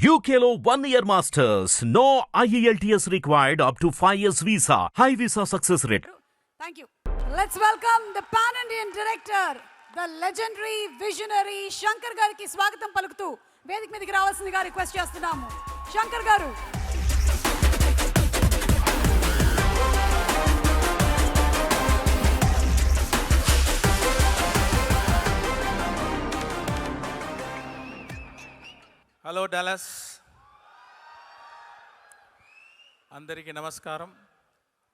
యూకేలో one year masters no E IELTS required up to 5 years visa. High visa success rate. Thank you let's welcome the pan Indian director the legendary visionary Shankar గారికి స్వాగతం పలుకుతూ వేదిక మీదకి రావాల్సిందిగా request చేస్తున్నాము శంకర్ గారు hello Dallas అందరికీ నమస్కారం.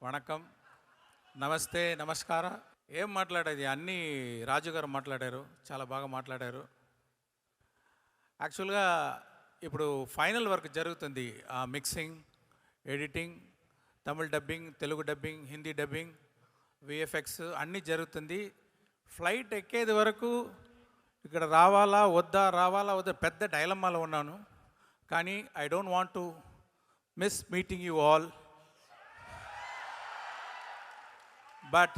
వణకం. నమస్తే నమస్కార. ఏం మాట్లాడేది? అన్నీ రాజుగారు మాట్లాడారు. చాలా బాగా మాట్లాడారు. యాక్చువల్గా ఇప్పుడు ఫైనల్ వర్క్ జరుగుతుంది. ఆ mixing editing Tamil dubbing Telugu dubbing Hindi dubbing VFX అన్నీ జరుగుతుంది. ఫ్లైట్ ఎక్కేది వరకు ఇక్కడ రావాలా వద్దా రావాలా వద్దా పెద్ద డైలమ్మాలో ఉన్నాను. కానీ I don't want to miss meeting you all but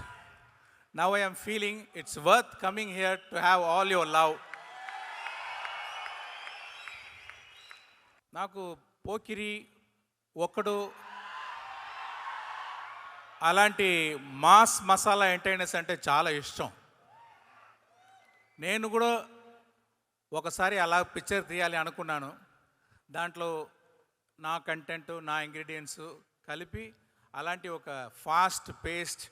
now I'm feeling it's worth coming here to have all your love నాకు పోకిరి ఒక్కడు అలాంటి మాస్ మసాలా ఎంటర్టైనర్స్ అంటే చాలా ఇష్టం. నేను కూడా ఒకసారి అలా పిక్చర్ తీయాలి అనుకున్నాను. దాంట్లో నా కంటెంట్ నా ఇంగ్రీడియంట్స్ కలిపి అలాంటి ఒక fast paced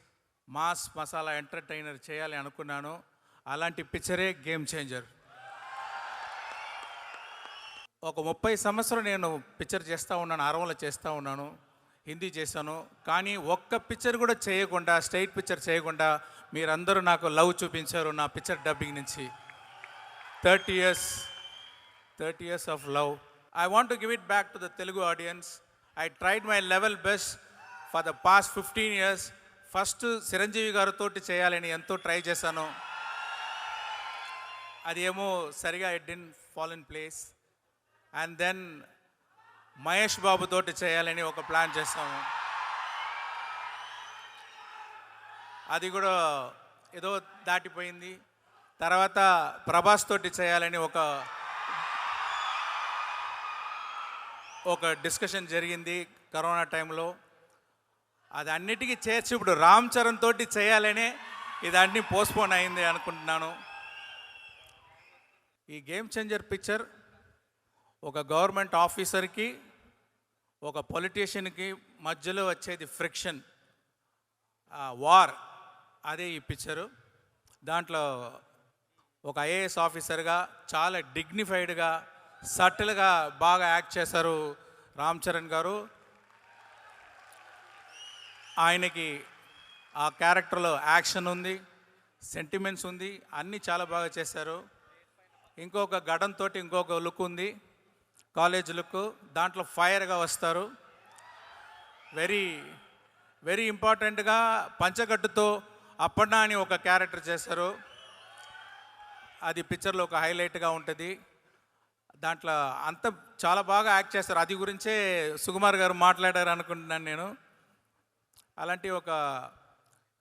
mass masala entertainer చేయాలి అనుకున్నాను. అలాంటి పిక్చరే గేమ్ చేంజర్ ఒక ముప్పై సంవత్సరం నేను పిక్చర్ చేస్తూ ఉన్నాను అరవలో చేస్తూ ఉన్నాను. హిందీ చేశాను. కానీ ఒక్క పిక్చర్ కూడా చేయకుండా స్ట్రైట్ పిక్చర్ చేయకుండా మీరందరూ నాకు లవ్ చూపించారు నా పిక్చర్ డబ్బింగ్ నుంచి. Thirty years thirty years of love I want give it back to the Telugu audience I tried my level best for the past fifteen years first Chiranjeevi గారితో చేయాలని ఎంతో try చేశాను. అది ఏమో సరిగా it didn't fall in place and then Mahesh Babu తోటి చేయాలని ఒక ప్లాన్ చేస్తాము. అది కూడా ఏదో దాటిపోయింది. తర్వాత ప్రభాస్ తోటి చేయాలని ఒక ఒక డిస్కషన్ జరిగింది కరోనా టైంలో. అది అన్నిటికీ చేర్చి ఇప్పుడు రామ్ చరణ్ తోటి చేయాలనే ఇదన్నీ పోస్ట్పోన్ అయింది అనుకుంటున్నాను. ఈ గేమ్ చేంజర్ పిక్చర్ ఒక గవర్నమెంట్ ఆఫీసర్కి ఒక పొలిటీషియన్కి మధ్యలో వచ్చేది ఫ్రిక్షన్ వార్ అదే ఈ పిక్చరు దాంట్లో ఒక ఐఏఎస్ ఆఫీసర్గా చాలా డిగ్నిఫైడ్గా సటిల్గా బాగా యాక్ట్ చేశారు రామ్ చరణ్ గారు. ఆయనకి ఆ క్యారెక్టర్లో యాక్షన్ ఉంది సెంటిమెంట్స్ ఉంది అన్నీ చాలా బాగా చేశారు. ఇంకొక గడంతో ఇంకొక లుక్ ఉంది. కాలేజ్ లుక్ దాంట్లో ఫైర్గా వస్తారు. వెరీ వెరీ ఇంపార్టెంట్గా పంచగట్టుతో అప్పన్నా అని ఒక క్యారెక్టర్ చేశారు. అది పిక్చర్లో ఒక హైలైట్గా ఉంటుంది. దాంట్లో అంత చాలా బాగా యాక్ట్ చేస్తారు. అది గురించే సుకుమార్ గారు మాట్లాడారు అనుకుంటున్నాను నేను. అలాంటి ఒక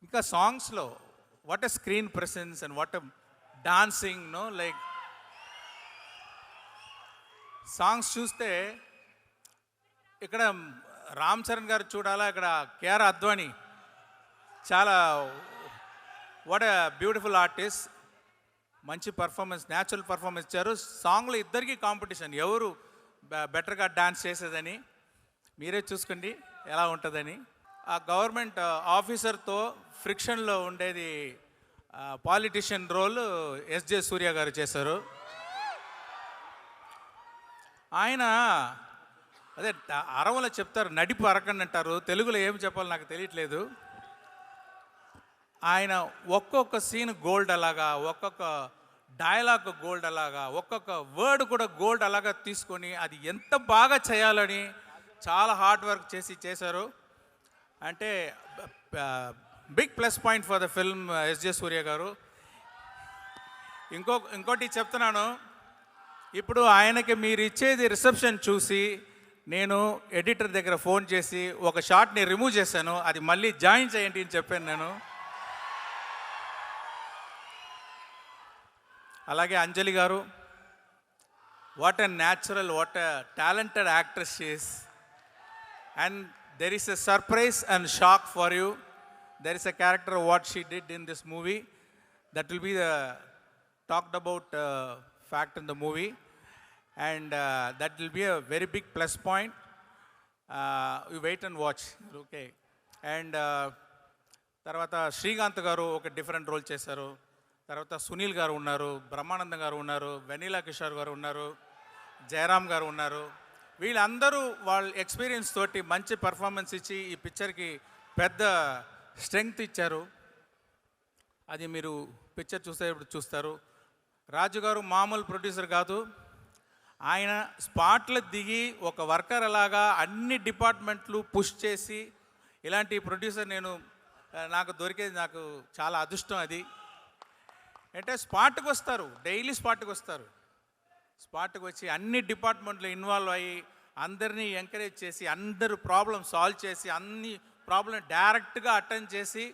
ఇంకా సాంగ్స్లో what a screen presence and what a dancing no like songs చూస్తే ఇక్కడ రామ్ చరణ్ గారు చూడాలా? ఇక్కడ కేఆర్ అద్వానీ. చాలా వాట్ ఎ బ్యూటిఫుల్ ఆర్టిస్ట్ మంచి పర్ఫార్మెన్స్ న్యాచురల్ పర్ఫార్మెన్స్ ఇచ్చారు. సాంగ్లో ఇద్దరికి కాంపిటీషన్ ఎవరు బెటర్గా డాన్స్ చేసేదని మీరే చూసుకోండి ఎలా ఉంటుందని. ఆ గవర్నమెంట్ ఆఫీసర్తో ఫ్రిక్షన్లో ఉండేది పాలిటిషియన్ రోల్ ఎస్జే సూర్య గారు చేశారు. ఆయన అదే అరవలో చెప్తారు నడిపు అరకండి అంటారు. తెలుగులో ఏం చెప్పాలో నాకు తెలియట్లేదు. ఆయన ఒక్కొక్క సీన్ గోల్డ్ అలాగా ఒక్కొక్క డైలాగ్ గోల్డ్ అలాగా ఒక్కొక్క వర్డ్ కూడా గోల్డ్ అలాగా తీసుకొని అది ఎంత బాగా చేయాలని చాలా హార్డ్ వర్క్ చేసి చేశారు. అంటే big plus point for the film SJ Surya గారు. ఇంకో ఇంకోటి చెప్తున్నాను. ఇప్పుడు ఆయనకి మీరు ఇచ్చేది రిసెప్షన్ చూసి నేను ఎడిటర్ దగ్గర ఫోన్ చేసి ఒక షాట్ని రిమూవ్ చేశాను అది మళ్ళీ జాయిన్ చేయండి అని చెప్పాను నేను. అలాగే అంజలి గారు what a natural what talented actress she's and there is a surprise and shock for you there is a character what she did in this movie that will be the talked about fact in the movie. And uh, that will be a very big plus point. Uh, you wait and watch. Okay. Uh, తర్వాత శ్రీకాంత్ గారు ఒక different role చేశారు తర్వాత సునీల్ గారు ఉన్నారు బ్రహ్మానందం గారు ఉన్నారు vanilla Kishore గారు ఉన్నారు జయరామ్ గారు ఉన్నారు వీళ్ళందరూ వాళ్ళ ఎక్స్పీరియన్స్ తోటి మంచి పర్ఫార్మెన్స్ ఇచ్చి ఈ పిక్చర్కి పెద్ద స్ట్రెంగ్త్ ఇచ్చారు అది మీరు పిక్చర్ చూసేటప్పుడు చూస్తారు రాజుగారు మామూలు ప్రొడ్యూసర్ కాదు. ఆయన స్పాట్లో దిగి ఒక వర్కర్ అలాగా అన్ని డిపార్ట్మెంట్లు పుష్ చేసి ఇలాంటి ప్రొడ్యూసర్ నేను నాకు దొరికేది నాకు చాలా అదృష్టం అది. అంటే స్పాట్కి వస్తారు డైలీ స్పాట్కి వస్తారు. స్పాట్కి వచ్చి అన్ని డిపార్ట్మెంట్లు ఇన్వాల్వ్ అయ్యి అందరినీ ఎంకరేజ్ చేసి అందరూ ప్రాబ్లం సాల్వ్ చేసి అన్ని ప్రాబ్లం డైరెక్ట్గా అటెండ్ చేసి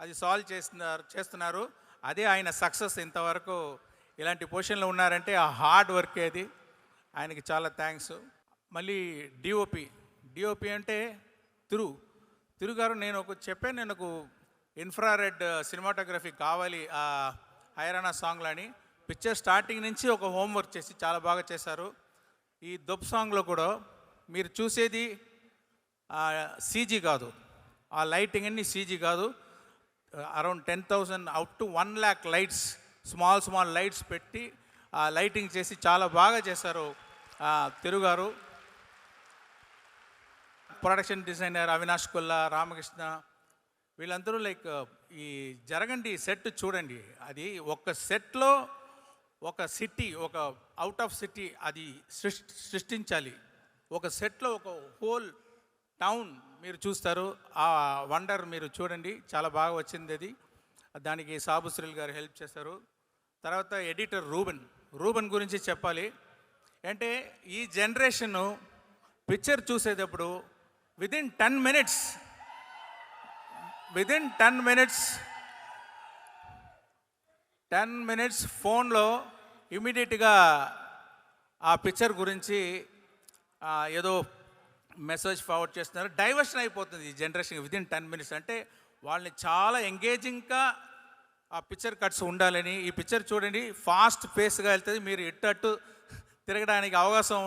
అది సాల్వ్ చేస్తున్నారు చేస్తున్నారు. అదే ఆయన సక్సెస్ ఇంతవరకు ఇలాంటి పొజిషన్లో ఉన్నారంటే ఆ హార్డ్ వర్క్ అది ఆయనకి చాలా థ్యాంక్స్ మళ్ళీ డిఓపి డిఓపి అంటే తిరు. తిరు గారు నేను ఒక చెప్పాను నేను ఒక ఇన్ఫ్రారెడ్ సినిమాటోగ్రఫీ కావాలి ఆ హైరాణా సాంగ్లు అని పిక్చర్ స్టార్టింగ్ నుంచి ఒక హోంవర్క్ చేసి చాలా బాగా చేశారు. ఈ దొబ్ సాంగ్లో కూడా మీరు చూసేది సీజీ కాదు. ఆ లైటింగ్ అన్ని సీజీ కాదు. Around ten thousand up to one lakh lights small small lights పెట్టి ఆ లైటింగ్ చేసి చాలా బాగా చేశారు తిరుగారు. ప్రొడక్షన్ డిజైనర్ అవినాష్ కొల్లా రామకృష్ణ వీళ్ళందరూ లైక్ uh, ఈ జరగండి సెట్ చూడండి. అది ఒక సెట్లో ఒక సిటీ ఒక అవుట్ ఆఫ్ సిటీ అది సృష్టి సృష్టించాలి. ఒక సెట్లో ఒక హోల్ టౌన్ మీరు చూస్తారు ఆ వండర్ మీరు చూడండి చాలా బాగా వచ్చింది అది. దానికి సాబుశ్రీల్ గారు హెల్ప్ చేశారు. తర్వాత ఎడిటర్ రూబన్. రూబెన్ గురించి చెప్పాలి అంటే ఈ జనరేషన్ పిక్చర్ చూసేటప్పుడు within ten minutes within ten minutes ten minutes ఫోన్లో ఇమీడియట్గా ఆ పిక్చర్ గురించి ఏదో మెసేజ్ ఫార్వర్డ్ చేస్తున్నారు. డైవర్షన్ అయిపోతుంది ఈ జనరేషన్ విదిన్ టెన్ మినిట్స్ అంటే వాళ్ళని చాలా ఎంగేజింగ్గా ఆ పిక్చర్ కట్స్ ఉండాలని ఈ పిక్చర్ చూడండి ఫాస్ట్ పేస్గా వెళ్తుంది. మీరు ఇట్టట్టు తిరగడానికి అవకాశం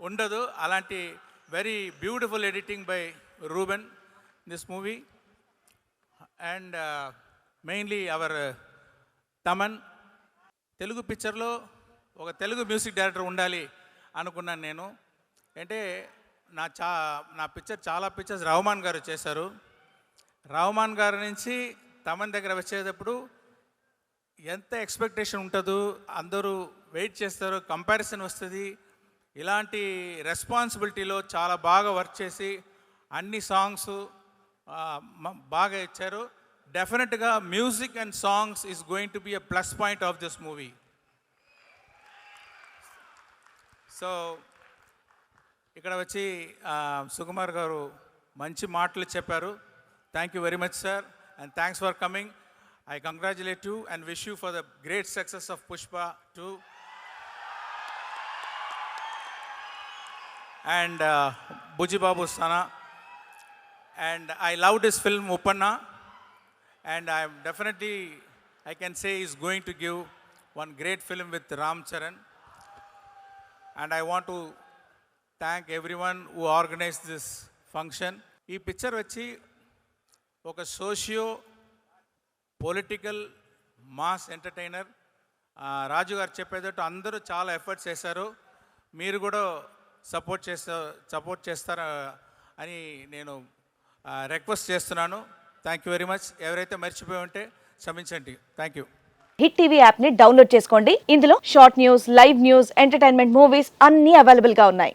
ఉండదు. అలాంటి very beautiful editing by Ruben this movie and mainly our Thaman Telugu పిక్చర్లో ఒక తెలుగు మ్యూజిక్ డైరెక్టర్ ఉండాలి అనుకున్నాను నేను. అంటే నా చా నా పిక్చర్ చాలా పిక్చర్స్ రహమాన్ గారు చేశారు. రహమాన్ గారి నుంచి తమన్ దగ్గర వచ్చేటప్పుడు ఎంత ఎక్స్పెక్టేషన్ ఉంటుందో అందరూ వెయిట్ చేస్తారు కంపారిజన్ వస్తుంది. ఇలాంటి రెస్పాన్సిబిలిటీలో చాలా బాగా వర్క్ చేసి అన్ని సాంగ్స్ బాగా ఇచ్చారు. డెఫినెట్గా music and songs is going to be a plus point of this movie so ఇక్కడ వచ్చి సుకుమార్ గారు మంచి మాటలు చెప్పారు. Thank you very much sir and thanks for coming I congratulate you and wish you for the great success of Pushpa two and Buchibabu Sana and I love this film Uppena and I'm definitely I can say is going to give one great film with Ram Charan and I want to thank everyone who organise this function ఈ picture వచ్చి ఒక socio political mass entertainer Raju గారు చెప్పేటట్టు అందరూ చాలా efforts చేశారు. మీరు కూడా సపోర్ట్ చేస్తా సపోర్ట్ చేస్తారా అని నేను రిక్వెస్ట్ చేస్తున్నాను. థ్యాంక్ యూ వెరీ మచ్ ఎవరైతే మర్చిపోయి ఉంటే క్షమించండి. థ్యాంక్ యూ హిట్ టీవీ యాప్ని డౌన్లోడ్ చేసుకోండి. ఇందులో short news live news entertainment movies అన్ని అవైలబుల్గా ఉన్నాయి.